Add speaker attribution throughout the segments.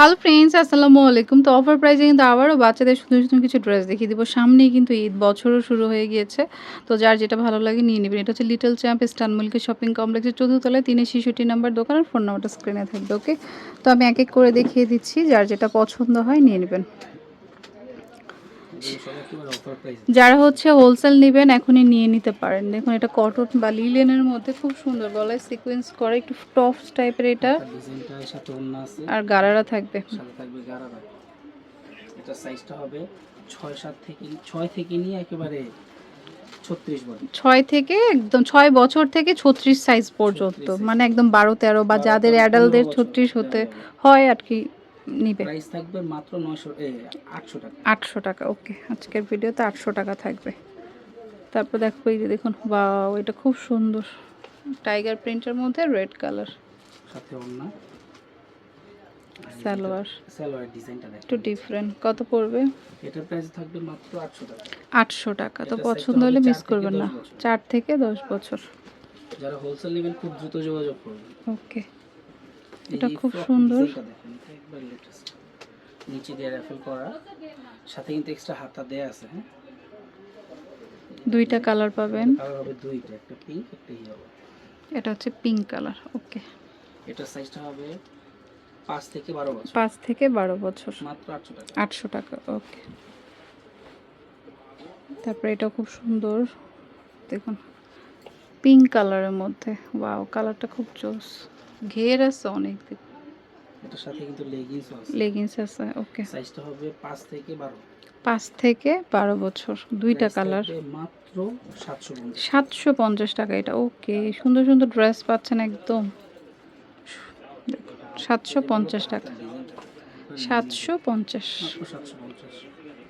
Speaker 1: Hello friends আসসালামু আলাইকুম তো অফার প্রাইসে কিন্তু আবারও বাচ্চাদের সুন্দর সুন্দর কিছু ড্রেস দেখিয়ে দিব। সামনেই কিন্তু ঈদ বছরও শুরু হয়ে গিয়েছে। তো যার যেটা ভালো লাগে নিয়ে নেবেন। এটা হচ্ছে little champ stan milky shopping কমপ্লেক্সের চতুর্থতলায় তিনে শিশুটি নাম্বার দোকানের ফোন নাম্বারটা স্ক্রিনে থাকবে ওকে তো আমি এক এক করে দেখিয়ে দিচ্ছি। যার যেটা পছন্দ হয় নিয়ে নেবেন। যারা হচ্ছে হোলসেল নেবেন এখনই নিয়ে নিতে পারেন। দেখুন এটা কটন বা লিলেনের মধ্যে খুব সুন্দর গলায় সিকোয়েন্স করে একটু টপস টাইপের এটা। আর গারারা থাকবে।
Speaker 2: থাকবে গারারা। এটা সাইজটা হবে ছয় সাত থেকে ছয় থেকে নিয়ে একেবারে
Speaker 1: ছয় থেকে একদম ছয় বছর থেকে ছত্রিশ সাইজ পর্যন্ত। মানে একদম বারো তেরো বা যাদের অ্যাডাল্টদের ছত্রিশ হতে হয় আর কি। নিবে।
Speaker 2: প্রাইস থাকবে মাত্র নয়শো আটশো টাকা।
Speaker 1: আটশো টাকা ওকে। আজকের ভিডিওতে আটশো টাকা থাকবে। তারপর দেখো এই যে দেখুন বা এটা খুব সুন্দর। টাইগার প্রিন্টের মধ্যে রেড কালার।
Speaker 2: সাথে অন্য
Speaker 1: সালোয়ার।
Speaker 2: সালোয়ার ডিজাইনটা দেখো।
Speaker 1: একটু ডিফারেন্ট কত পড়বে?
Speaker 2: এটার প্রাইস থাকবে মাত্র আটশো টাকা।
Speaker 1: আটশো টাকা। তো পছন্দ হলে মিস করবেন না।
Speaker 2: বছর।
Speaker 1: চার থেকে দশ বছর।
Speaker 2: যারা হোলসেল নেবেন খুব দ্রুত যোগাযোগ করবেন।
Speaker 1: ওকে। এটা খুব সুন্দর।
Speaker 2: নিচে দিয়ে র্যাফেল করা। সাথে কিন্তু এক্সট্রা হাতা দেয়া আছে হ্যাঁ?
Speaker 1: দুইটা কালার পাবেন।
Speaker 2: কালার হবে দুইটা একটা পিঙ্ক একটা ইয়েলো
Speaker 1: এটা হচ্ছে পিঙ্ক কালার ওকে
Speaker 2: এটা সাইজটা হবে পাঁচ থেকে বারো বছর।
Speaker 1: পাঁচ থেকে বারো বছর।
Speaker 2: মাত্র আটশো টাকা।
Speaker 1: আটশো টাকা ওকে তারপরে এটা খুব সুন্দর। দেখুন পিঙ্ক কালারের মধ্যে। ওয়াও কালারটা খুব জোস। ঘের আছে অনেক।
Speaker 2: এটার সাথে কিন্তু লেগিংস আছে।
Speaker 1: লেগিংস আছে ওকে
Speaker 2: সাইজটা হবে পাঁচ থেকে বারো।
Speaker 1: থেকে বছর দুইটা কালার
Speaker 2: মাত্র সাতশো পঞ্চাশ।
Speaker 1: টাকা এটা ওকে সুন্দর সুন্দর ড্রেস পাচ্ছেন একদম। সাতশো পঞ্চাশ টাকা। সাতশো পঞ্চাশ।
Speaker 2: মাত্র সাতশো পঞ্চাশ।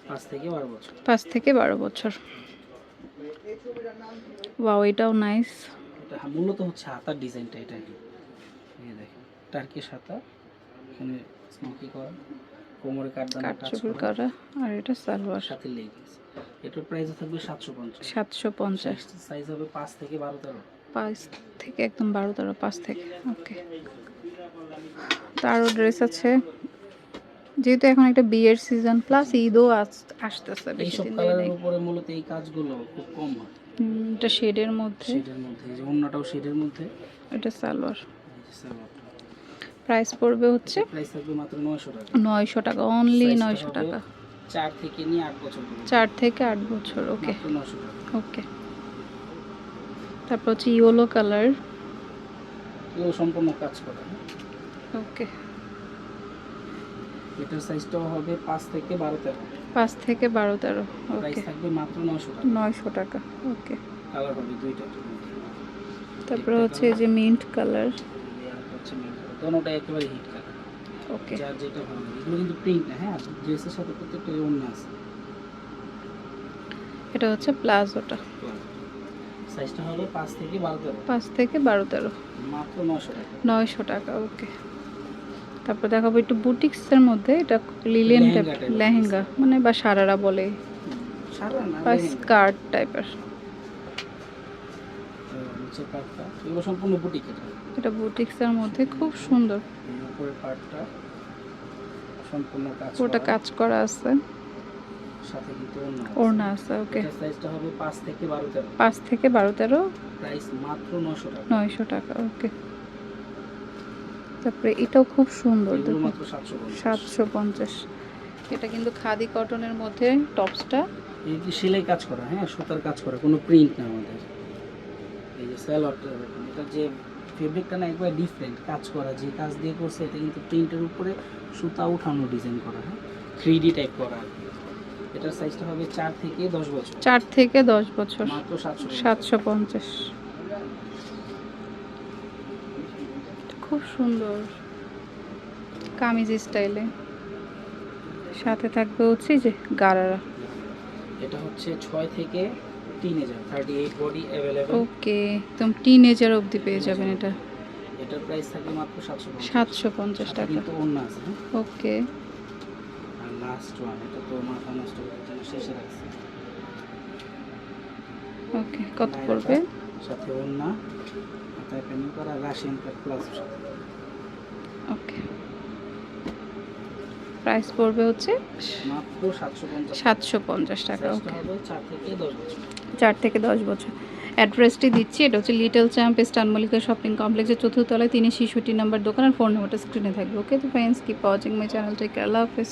Speaker 2: পাঁচ থেকে বারো বছর।
Speaker 1: পাঁচ থেকে বারো বছর। ওয়াও এটাও নাইস
Speaker 2: এটা মূলত হচ্ছে হাতার ডিজাইনটা এটা এই দেখেন টার্কিশ হাতা এখানে স্মোকি করা কোমরে কাটদানা কাজ করা।
Speaker 1: করা আর এটা সালোয়ার।
Speaker 2: সাথে লেগিংস এটার প্রাইস থাকবে সাতশো পঞ্চাশ।
Speaker 1: সাতশো পঞ্চাশ।
Speaker 2: সাইজ হবে পাঁচ থেকে
Speaker 1: একদম বারো তেরো পাঁচ থেকে ওকে। তারও ড্রেস আছে। যেহেতু এখন একটা বিয়ের সিজন প্লাস ঈদও আস- আসতেছে বেশি
Speaker 2: এইসব
Speaker 1: দিন
Speaker 2: কালারের উপরে মূলত এই কাজগুলো খুব কম হয়।
Speaker 1: এটা শেডের মধ্যে।
Speaker 2: শেডের মধ্যে যে অন্যটাও শেডের মধ্যে।
Speaker 1: এটা সালোয়ার। প্রাইস পড়বে হচ্ছে
Speaker 2: প্রাইস থাকবে মাত্র নয়শো টাকা।
Speaker 1: নয়শো টাকা অনলি
Speaker 2: Size টা
Speaker 1: নয়শো
Speaker 2: হবে
Speaker 1: টাকা।
Speaker 2: চার থেকে নিয়ে আট বছর পর্যন্ত।
Speaker 1: চার থেকে আট বছর ওকে
Speaker 2: মাত্র নয়শো টাকা।
Speaker 1: ওকে তারপর হচ্ছে ইয়েলো কালার
Speaker 2: এগুলো সম্পূর্ণ কাজ করা।
Speaker 1: ওকে
Speaker 2: এটার সাইজটাও হবে পাঁচ থেকে বারো তেরো।
Speaker 1: পাঁচ থেকে বারো তেরো
Speaker 2: প্রাইস
Speaker 1: ওকে
Speaker 2: থাকবে মাত্র নয়শো টাকা।
Speaker 1: নয়শো টাকা ওকে
Speaker 2: কালার হবে দুইটা।
Speaker 1: তারপরে হচ্ছে এই যে মিন্ট কালার
Speaker 2: একেবারে হিট কালার।
Speaker 1: ওকে।
Speaker 2: যার যেটা ভালো লাগে। এগুলো কিন্তু প্রিন্ট না হ্যাঁ? ড্রেসের সাথে প্রত্যেকটা অন্য আছে।
Speaker 1: এটা হচ্ছে প্লাজোটা।
Speaker 2: সাইজটা হবে থেকে বারো তেরো।
Speaker 1: পাঁচ থেকে বারো তেরো।
Speaker 2: মাত্র নয়শো টাকা।
Speaker 1: নয়শো টাকা ওকে। তারপর দেখাবো একটু বুটিক্সের মধ্যে এটা লিলেন
Speaker 2: লেহেঙ্গা
Speaker 1: টাইপ লেহেঙ্গা মানে বা সারারা বলে। বা স্কার্ট টাইপের
Speaker 2: নিচের পার্টটা এগুলো সম্পূর্ণ বুটিক এটা
Speaker 1: এটা বুটিক্সের মধ্যে খুব সুন্দর।
Speaker 2: উপরের পার্টটা সম্পূর্ণ কাজ
Speaker 1: পুরোটা কাজ করা আছে।
Speaker 2: সাথে কিন্তু
Speaker 1: ওড়না আছে। ওকে
Speaker 2: সাইজটা হবে পাঁচ থেকে বারো তেরো।
Speaker 1: পাঁচ থেকে বারো তেরো?
Speaker 2: প্রাইস মাত্র নশো টাকা।
Speaker 1: নয়শো টাকা ওকে তারপরে এটাও খুব সুন্দর
Speaker 2: সাতশো
Speaker 1: পঞ্চাশ। এটা কিন্তু খাদি কটনের মধ্যে টপসটা
Speaker 2: এই যে সেলাই কাজ করা হ্যাঁ সুতার কাজ করা কোনো প্রিন্ট না আমাদের। এই যে স্যালোয়ারটা দেখুন এটা যে ফেব্রিকটা না একবার ডিফারেন্ট কাজ করা যে কাজ দিয়ে করছে এটা কিন্তু প্রিন্টের উপরে সুতা উঠানো ডিজাইন করা হ্যাঁ? থ্রি ডি টাইপ করা। এটার সাইজটা হবে চার থেকে দশ বছর।
Speaker 1: চার থেকে দশ বছর।
Speaker 2: মাত্র সাতশো
Speaker 1: সাতশো পঞ্চাশ। খুব সুন্দর কামিজ স্টাইলে সাথে থাকবে হচ্ছে যে গারারা।
Speaker 2: এটা হচ্ছে ছয় থেকে thirty eight body available
Speaker 1: okay একদম টিনেজার অবধি পেয়ে যাবেন এটা।
Speaker 2: এটার প্রাইস থাকে মাত্র সাতশো
Speaker 1: সাতশো পঞ্চাশ
Speaker 2: সাথে
Speaker 1: টাকা।
Speaker 2: কিন্তু অন্য আছে হ্যাঁ?
Speaker 1: ওকে
Speaker 2: আর লাস্ট ওয়ান এটা তো মাথা নষ্ট করার জন্য শেষে রাখছি।
Speaker 1: ওকে কত পড়বে?
Speaker 2: সাথে ওন্না মাথায় প্যানিং করা রাশিয়ান প্লাস
Speaker 1: ওকে প্রাইস পড়বে হচ্ছে
Speaker 2: সাতশো পঞ্চাশ।
Speaker 1: টাকা ওকে চার থেকে দশ বছর। অ্যাড্রেসটি দিচ্ছি এটা হচ্ছে লিটল চ্যাম্প স্টান মল্লিকা শপিং কমপ্লেক্সের চতুর্থ তলায় তিনি শিশুটি নাম্বার দোকান আর ফোন নাম্বারটা স্ক্রিনে থাকবে ওকে তো friends keep watching my channel take আল্লাহ হাফেজ।